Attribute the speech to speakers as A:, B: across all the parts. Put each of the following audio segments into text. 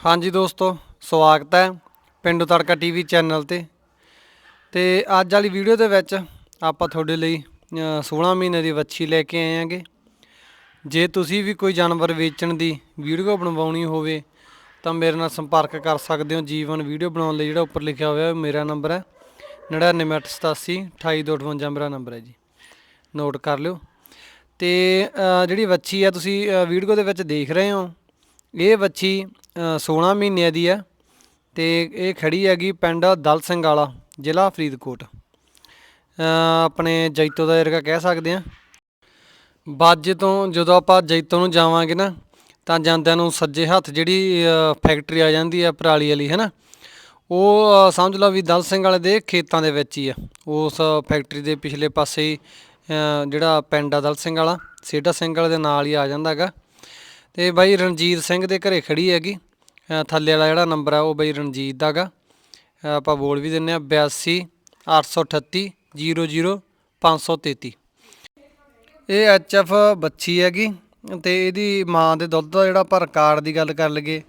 A: ਹਾਂਜੀ ਦੋਸਤੋ ਸਵਾਗਤ ਹੈ ਪਿੰਡੂ ਤੜਕਾ ਟੀਵੀ ਚੈਨਲ ਤੇ। ਤੇ ਅੱਜ ਵਾਲੀ ਵੀਡੀਓ ਦੇ ਵਿੱਚ ਆਪਾਂ ਤੁਹਾਡੇ ਲਈ ਅ, 16 ਮਹੀਨੇ ਦੀ ਵੱਛੀ ਲੈ ਕੇ ਆਏ ਆਂਗੇ ਜੇ ਤੁਸੀਂ ਵੀ ਕੋਈ ਜਾਨਵਰ ਵੇਚਣ ਦੀ ਵੀਡੀਓ ਬਣਵਾਉਣੀ ਹੋਵੇ ਤਾਂ ਮੇਰੇ ਨਾਲ ਸੰਪਰਕ ਕਰ ਸਕਦੇ ਹੋ ਜੀਵਨ ਵੀਡੀਓ ਬਣਾਉਣ ਲਈ ਜਿਹੜਾ ਉੱਪਰ ਲਿਖਿਆ ਹੋਇਆ ਉਹ ਮੇਰਾ ਨੰਬਰ ਹੈ 9987 28258 ਮੇਰਾ ਨੰਬਰ ਹੈ ਜੀ। ਨੋਟ ਕਰ ਲਿਓ। ਤੇ ਜਿਹੜੀ ਵੱਛੀ ਆ ਤੁਸੀਂ ਵੀਡੀਓ ਦੇ ਵਿੱਚ ਦੇਖ ਰਹੇ ਹੋ ਇਹ ਵੱਛੀ 16 ਮਹੀਨਿਆਂ ਦੀ ਹੈ ਤੇ ਇਹ ਖੜੀ ਹੈਗੀ ਪਿੰਡ ਦਲ ਸਿੰਘ ਵਾਲਾ, ਜ਼ਿਲ੍ਹਾ ਫਰੀਦਕੋਟ। ਆਪਣੇ ਜੈਤੋ ਦਾ ਏਰੀਆ ਕਹਿ ਸਕਦੇ ਆ ਬਾਜੇ ਤੋਂ ਜਦੋਂ ਆਪਾਂ ਜੈਤੋ ਨੂੰ ਜਾਵਾਂਗੇ ਨਾ, ਤਾਂ ਜਾਂਦਿਆਂ ਨੂੰ ਸੱਜੇ ਹੱਥ ਜਿਹੜੀ ਫੈਕਟਰੀ ਆ ਜਾਂਦੀ ਹੈ ਪਰਾਲੀ ਵਾਲੀ, ਹੈ ਨਾ? ਉਹ ਸਮਝ ਲਓ ਵੀ ਦਲ ਸਿੰਘ ਵਾਲੇ ਦੇ ਖੇਤਾਂ ਦੇ ਵਿੱਚ ਹੀ ਆ ਉਸ ਫੈਕਟਰੀ ਦੇ ਪਿਛਲੇ ਪਾਸੇ ਹੀ ਜਿਹੜਾ ਪਿੰਡ ਆ ਦਲ ਸਿੰਘ ਵਾਲਾ, ਸੇਡਾ ਸਿੰਘ ਵਾਲੇ ਦੇ ਨਾਲ ਹੀ ਆ ਜਾਂਦਾ ਹੈਗਾ। ਤੇ ਬਾਈ ਰਣਜੀਤ ਸਿੰਘ ਦੇ ਘਰੇ ਖੜੀ ਹੈਗੀ। ਥੱਲੇ ਵਾਲਾ ਜਿਹੜਾ ਨੰਬਰ ਆ ਉਹ ਬਾਈ ਰਣਜੀਤ ਦਾ ਗਾ। ਆਪਾਂ ਬੋਲ ਵੀ ਦਿੰਨੇ ਆ 82 838 00 533 ਇਹ ਐਚਐਫ ਬੱਚੀ ਹੈਗੀ ਤੇ ਇਹਦੀ ਮਾਂ ਦੇ ਦੁੱਧ ਦਾ ਜਿਹੜਾ ਆਪਾਂ ਰਿਕਾਰਡ ਦੀ ਗੱਲ ਕਰ ਲਈਏ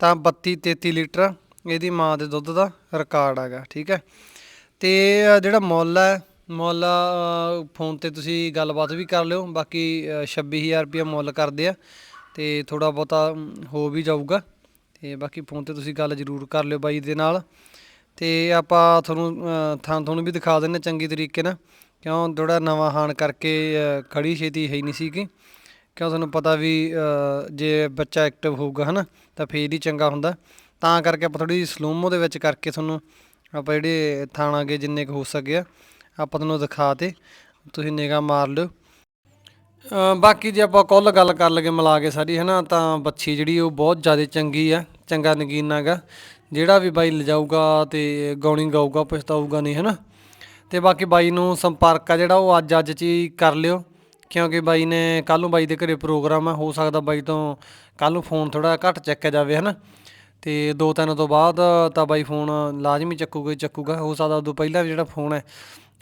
A: ਤਾਂ 32 33 ਲੀਟਰ ਇਹਦੀ ਮਾਂ ਦੇ ਦੁੱਧ ਦਾ ਰਿਕਾਰਡ ਹੈਗਾ ਠੀਕ ਹੈ। ਤੇ ਜਿਹੜਾ ਮੁੱਲ ਹੈ ਮੁੱਲ ਫੋਨ ਤੇ ਤੁਸੀਂ ਗੱਲਬਾਤ ਵੀ ਕਰ ਲਿਓ ਬਾਕੀ ਅ, 26000 ਰੁਪਏ ਮੁੱਲ ਕਰਦੇ ਆ। ਤੇ ਥੋੜਾ ਬਹੁਤਾ ਹੋ ਵੀ ਜਾਊਗਾ। ਤੇ ਬਾਕੀ ਫੋਨ ਤੇ ਤੁਸੀਂ ਗੱਲ ਜ਼ਰੂਰ ਕਰ ਲਿਓ ਬਾਈ ਦੇ ਨਾਲ। ਤੇ ਆਪਾਂ ਤੁਹਾਨੂੰ ਥਾਂ ਤੁਹਾਨੂੰ ਵੀ ਦਿਖਾ ਦਿੰਨੇ ਚੰਗੀ ਤਰੀਕੇ ਨਾਲ। ਕਿਉਂ? ਥੋੜਾ ਨਵਾਂ ਹਾਨ ਕਰਕੇ ਅ, ਖੜੀ ਛੇਤੀ ਹੈ ਹੀ ਨਹੀਂ ਸੀਗੀ। ਕਿਉਂ? ਤੁਹਾਨੂੰ ਪਤਾ ਵੀ ਜੇ ਬੱਚਾ ਐਕਟਿਵ ਹੋਊਗਾ ਹਨਾ ਤਾਂ ਫੇਰ ਹੀ ਚੰਗਾ ਹੁੰਦਾ। ਤਾਂ ਕਰਕੇ ਆਪਾਂ ਥੋੜੀ ਸਲੋਮੋ ਦੇ ਵਿੱਚ ਕਰਕੇ ਤੁਹਾਨੂੰ ਆਪਾਂ ਜਿਹੜੇ ਥਾਣਾ ਥਾਣਾਗੇ ਜਿੰਨੇ ਕੁ ਹੋ ਸਕੇ ਆ ਆਪਾਂ ਤੁਹਾਨੂੰ ਦਿਖਾ ਤੇ ਤੁਸੀਂ ਨਿਗਾਹ ਮਾਰ ਲਿਓ। ਬਾਕੀ ਜੇ ਆਪਾਂ ਕੁੱਲ ਗੱਲ ਕਰ ਲਗੇ ਮਿਲਾ ਕੇ ਸਾਰੀ, ਹਨਾ, ਤਾਂ ਬੱਚੀ ਜਿਹੜੀ ਉਹ ਬਹੁਤ ਜ਼ਿਆਦਾ ਚੰਗੀ ਆ, ਚੰਗਾ ਨਗੀਨਾ ਗਾ ਜਿਹੜਾ ਵੀ ਬਾਈ ਲਿਜਾਊਗਾ ਤੇ ਗਾਉਣੀ ਗਾਊਗਾ, ਪਛਤਾਊਗਾ ਨਹੀਂ, ਹਨਾ। ਤੇ ਬਾਕੀ ਬਾਈ ਨੂੰ ਸੰਪਰਕ ਆ ਜਿਹੜਾ, ਉਹ ਅੱਜ ਅੱਜ ਚ ਹੀ ਕਰ ਲਿਓ। ਕਿਉਂਕਿ ਬਾਈ ਨੇ ਕੱਲ ਨੂੰ ਬਾਈ ਦੇ ਘਰੇ ਪ੍ਰੋਗਰਾਮ ਆ, ਹੋ ਸਕਦਾ ਬਾਈ ਤੋਂ ਕੱਲ ਨੂੰ ਫੋਨ ਥੋੜਾ ਘੱਟ ਚੱਕਿਆ ਜਾਵੇ, ਹਨਾ। ਤੇ ਦੋ ਤਿੰਨ ਤੋਂ ਬਾਅਦ ਤਾਂ ਬਾਈ ਫੋਨ ਲਾਜ਼ਮੀ ਚੱਕੂਗਾ ਹੀ ਚੱਕੂਗਾ, ਹੋ ਸਕਦਾ ਉਦੋਂ ਪਹਿਲਾਂ ਵੀ ਜਿਹੜਾ ਫੋਨ ਹੈ,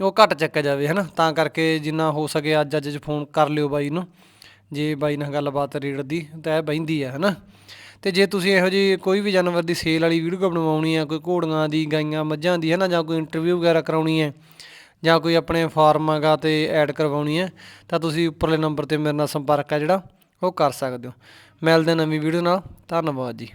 A: ਉਹ ਘੱਟ ਚੱਕਿਆ ਜਾਵੇ, ਹਨਾ? ਤਾਂ ਕਰਕੇ ਜਿੰਨਾ ਹੋ ਸਕੇ ਅੱਜ ਅੱਜ ਫੋਨ ਕਰ ਲਿਓ ਬਾਈ ਨੂੰ, ਜੇ ਬਾਈ ਨਾਲ ਗੱਲਬਾਤ ਰੇਟ ਦੀ ਤਾਂ ਇਹ ਬਹਿੰਦੀ ਹੈ ਹਨਾ? ਤੇ ਜੇ ਤੁਸੀਂ ਇਹੋ ਜਿਹੀ ਕੋਈ ਵੀ ਜਾਨਵਰ ਦੀ ਸੇਲ ਵਾਲੀ ਵੀਡੀਓ ਬਣਵਾਉਣੀ ਆ, ਕੋਈ ਘੋੜੀਆਂ ਦੀ, ਗਾਈਆਂ, ਮੱਝਾਂ ਦੀ ਹੈ ਨਾ ਜਾਂ ਕੋਈ ਇੰਟਰਵਿਊ ਵਗੈਰਾ ਕਰਾਉਣੀ ਹੈ, ਜਾਂ ਕੋਈ ਆਪਣੇ ਫਾਰਮਾਂ ਤੇ ਐਡ ਕਰਵਾਉਣੀ ਹੈ, ਤਾਂ ਤੁਸੀਂ ਉੱਪਰਲੇ ਨੰਬਰ ਤੇ ਮੇਰੇ ਨਾਲ ਸੰਪਰਕ ਆ ਜਿਹੜਾ, ਉਹ ਕਰ ਸਕਦੇ ਹੋ। ਮਿਲਦੇ ਨਵੀਂ ਵੀਡੀਓ ਨਾਲ, ਧੰਨਵਾਦ ਜੀ।